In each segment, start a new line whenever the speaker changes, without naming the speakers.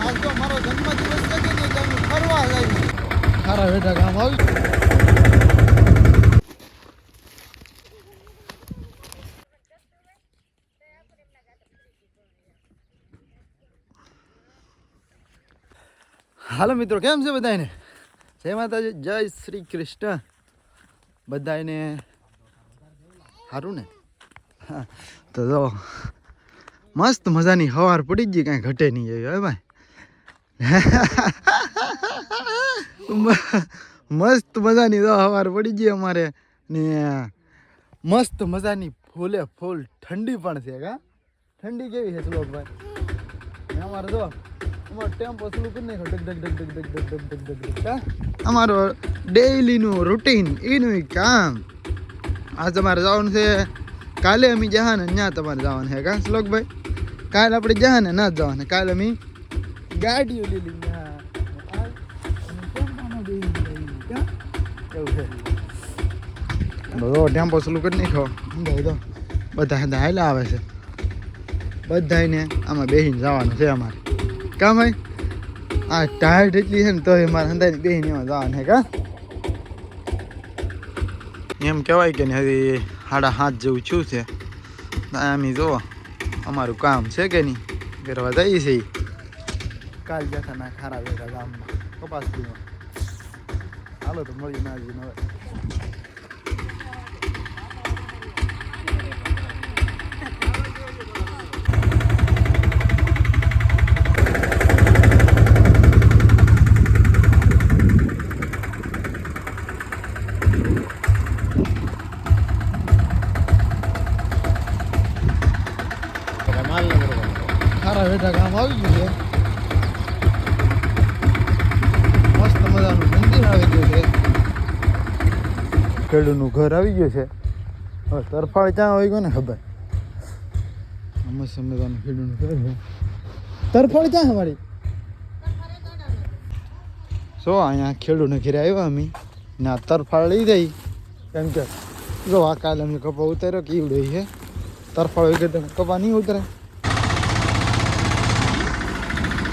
આજ તો મારો જન્મદિવસ ફરવા સારા બેઠા કામ આવી હાલો. મિત્રો કેમ છે બધાને જય માતાજી જય શ્રી કૃષ્ણ. બધાને સારું ને? હા, તો મસ્ત મજાની હવાર પડી ગઈ કાંઈ ઘટે નહીં એવી હે ભાઈ? મસ્ત મજાની તો હવાર પડી ગઈ અમારે. ને મસ્ત મજાની ફૂલે ફૂલ ઠંડી પણ છે, કા? ઠંડી કેવી છે શ્લોકભાઈ અમારે જો, અમારો ટેમ્પો સ્લો કરી નાખ્યો. ડગ ડગ ડગ ડગ ડગ ડગ ડગ ડગ ડગ અમારો ડેઈલીનું રૂટીન, એનું કામ. આજ તમારે જવાનું છે કાલે અમે જહાને ત્યાં તમારે જવાનું છે, કા, શ્લોકભાઈ? કાલે આપણે જહાને ના જવાના. કાલે અમે ગાડીઓ બધો ટેમ્પો સ્લો કરી સમજાય તો? બધા હાથે હાલ્યા આવે છે. બધાને આમાં બેહીને જવાનું છે અમારે. કામ ભાઈ? આ ટાયર્ડ એટલી છે ને તો મારે હંધાઈને બેહીને એમાં જવાનું છે, કા? એમ કહેવાય કે ને હજી સાડા હાથ જેવું છું. છે આમ જુઓ, અમારું કામ છે કે નહીં? કરવા જઈએ છે કાલ જતા ના ખારા ભેગા ગામમાં કપાસ પીવા હાલો તો મળી ના જઈને હવે સારા બેઠા કામ આવી ગયું છે મસ્ત મજાનું મંદિર આવી ગયું છે. ખેડૂતનું ઘર આવી ગયું છે. હવે તરફાળ ક્યાં આવી ગયો ને ખબર? આ મસ્ત મજાનું ખેડૂતનું ઘર તરફાળ ક્યાં અમારી? જો અહીંયા ખેડૂતને ઘરે આવ્યા અમે? ના, તરફાળ લઈ જઈ કેમ કે, જો આ કાલે અમે કપા ઉતાર્યો કે ઈવડે છે. તરફાળ વગર કપા નહીં ઉતરે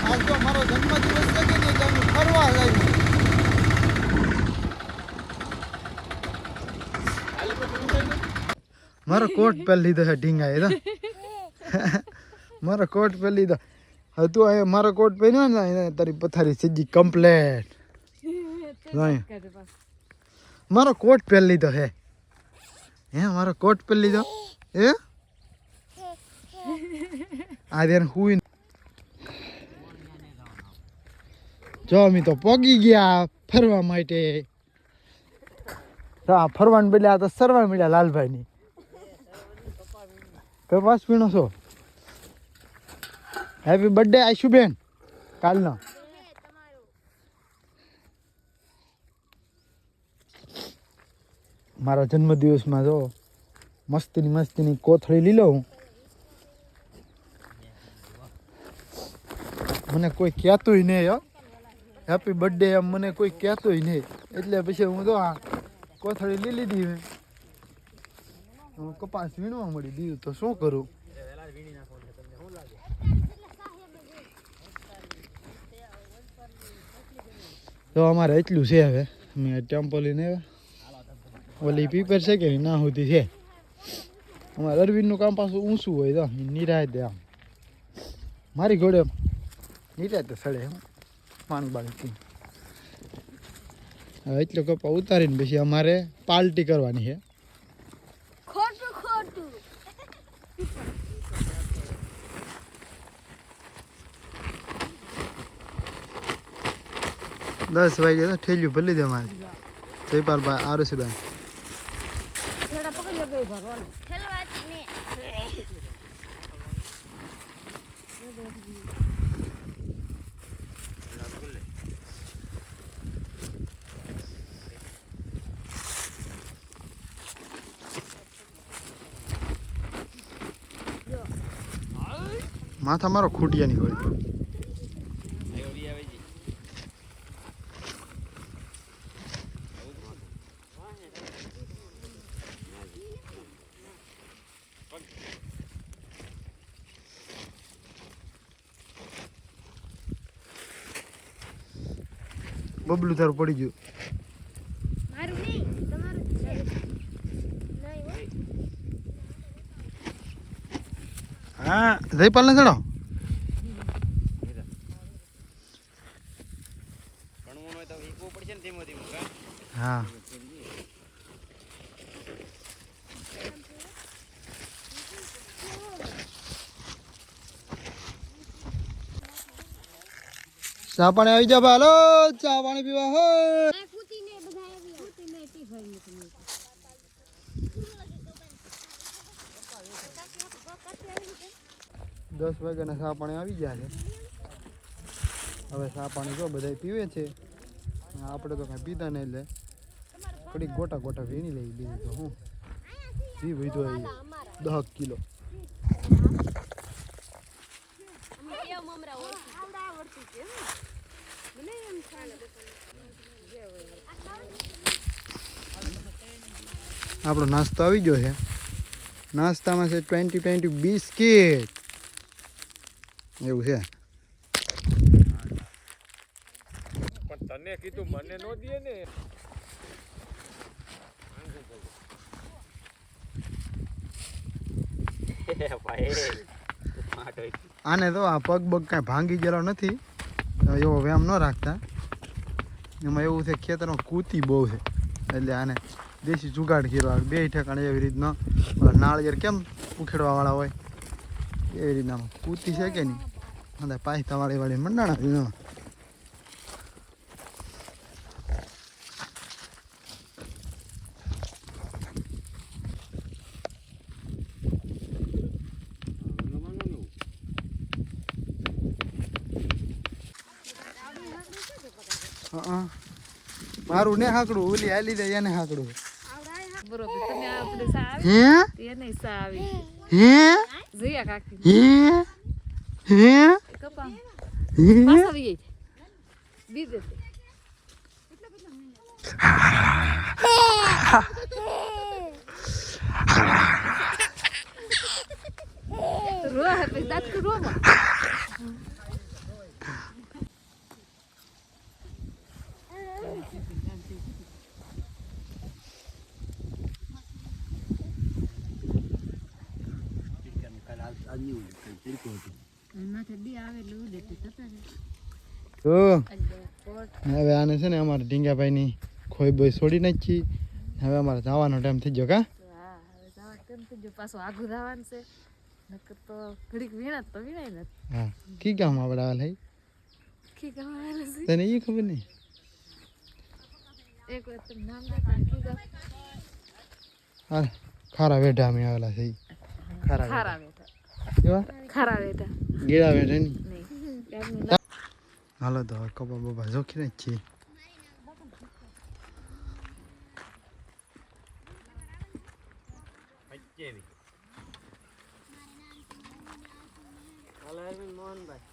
આજ તો મારો જન્મદિવસ છે કે નહીં તમે ફરવા લાવી મારો કોટ પહેરી લીધો છે ઢીંગા એ મારો કોટ પહેરી લીધો હવે તું અહીંયા મારો કોટ પહેર્યો ને એને તારી પથારી સીધી કમ્પ્લેટ મારો કોટ પહેરી લીધો હે. હે, મારો કોટ પહેરી લીધો હે? આજે હુઈ જો, અમે તો પોગી ગયા ફરવા માટે. આ ફરવાને બદલે આ તો સરવા મળ્યા લાલભાઈની. કપાસ પીણો છો. Happy birthday Ashuben. કાલનો. મારા જન્મદિવસમાં જો મસ્તીની મસ્તીની કોથળી લઈ લઉં મને કોઈ કહેતુંય નહીં, હો. હેપી બર્થડે એમ મને કોઈ કહેતુંય નહીં. એટલે પછી હું તો આ કોથળી લઈ લીધી હું કપાસ વીણવા મળી દીધું તો શું કરું? તો અમારે એટલું છે હવે. મેં ટેમ્પો લઈને ઓલી પીપર છે કે ના સુધી છે. અમારે અરવિંદનું કામ પાછું ઊંચું હોય તો નિરાય દે આમ. મારી ઘોડે નિરાય તો સડે એમ પાણી બાળી પી હવે એટલો કપા ઉતારીને પછી અમારે પાર્ટી કરવાની છે. દસ વાગે તો ઠેલ્યું ભરી દે મારે.
જય પાર ભાઈ આરો બેન
માથા મારો ખૂટિયા હોય. બબલું તારું પડી ગયું.
મારું નહીં તમારું હો.
હા. જયપાલ ને ચડો
ભણવાનું હોય તો શીખવું પડશે ને ધીમે ધીમે
હા. ચા પાણી આવી જા હાલો ચા પાણી પીવા હો દસ વાગ્યાના ચા પાણી આવી ગયા છે. હવે ચા પાણી જો બધા પીવે છે. આપણે તો કાંઈ પીતા નહીં એટલે થોડીક ગોટા ગોટા વીણી લઈ બીજું તો હું. જી વીધો દહ કિલો. આપણો નાસ્તો આવી ગયો છે. નાસ્તામાં છે ટ્વેન્ટી ટ્વેન્ટી બિસ્કીટ એવું છે.
પણ તને કીધું મને નો દે ને.
આને તો આ પગ બગ કાંઈ ભાંગી ગયેલો નથી. એવો વ્યામ ન રાખતા. એમાં એવું છે ખેતરમાં કૂતી બહુ છે. એટલે આને દેશી જુગાડ કર્યો. બે ઠેકાણે એવી રીતના નાળિયેર કેમ ઉખેડવાવાળા હોય? એવી રીતના કૂતી છે કે નહીં? અને પાયતા વાળી વાળી મંડાણા છે એમાં. હં. મારું ને હાકડું ઓલી હાલી દે એને હાકડું.
બરોબર તમે આપણે સા
હે
આવી એને સા આવી
હે
જોયા કાકી
હે હે
કપા
હે
પાછા આવી જાય બીજે તે. રો હે પછી દાંત રો
તો હવે આને છે ને અમારે ઢીંગાભાઈની ખોઈ બોઈ છોડી નાખી. હવે અમારે જવાનો ટાઈમ થઈ ગયો કા?
પાછું આગું છે
હા. કી કામ આપણે
છે
તને એ ખબર નહીં હા ખારા વેઢા અમે આવેલા છે. ખારા
ખારા
કેવા
ખારા
નહીં. હાલો તો કપા બપા જોખીને જ છીએ
મોહનભાઈ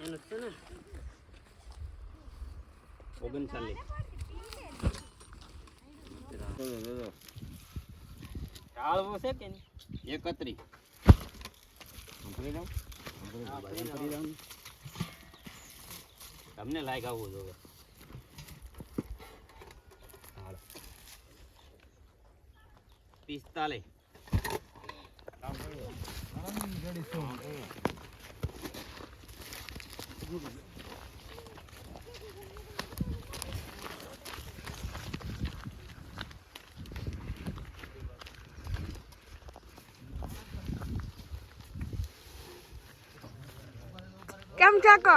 એનું છે ને ઓગણચાલીસ છે કે નહીં એકત્રીસ તમને લાયક આવવું હાલો. પિસ્તાલીસ
કેમ ઠાકો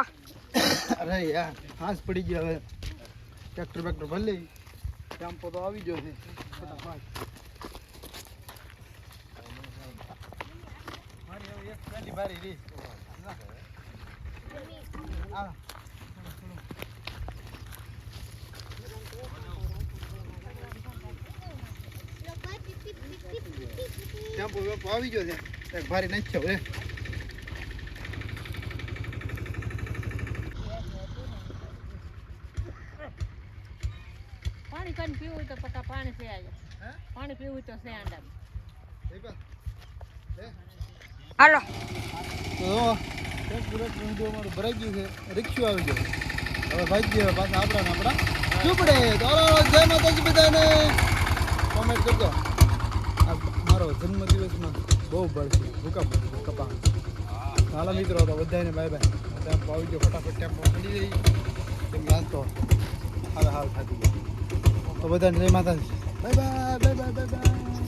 અરે યાર, હાંસ પડી ગયો હવે. ટ્રેક્ટર બેક્ટર ભલે ટેમ્પો તો આવી ગયો છે. ટેમ્પો આવી ગયો છે. ભારી નાખ્યો હવે
પાણી કઈ પીવું હોય તો પકા પાણી પી આજે
હે?
પાણી પીવું હોય તો છે આંડા.
હાલો.
તો સુરત ઊંધું ભરાઈ ગયું છે રિક્ષુ આવી ગયું. હવે ભાઈ ગયો પાછા આપણા ને આપણા. ચૂપડે તો જય માતાજી બધાને. કોમેન્ટ કરજો. આ મારો જન્મદિવસમાં બહુ બળ છે ભૂકા પડે કપા હાલો મિત્રો તો બધાને બાય બાય ટેમ્પો આવી ગયો ફટાફટ ટેમ્પો મળી જઈ એમ લાગતો હાલ હાલ થતી ગયો. તો બધાને જય માતાજી. Bye bye bye bye bye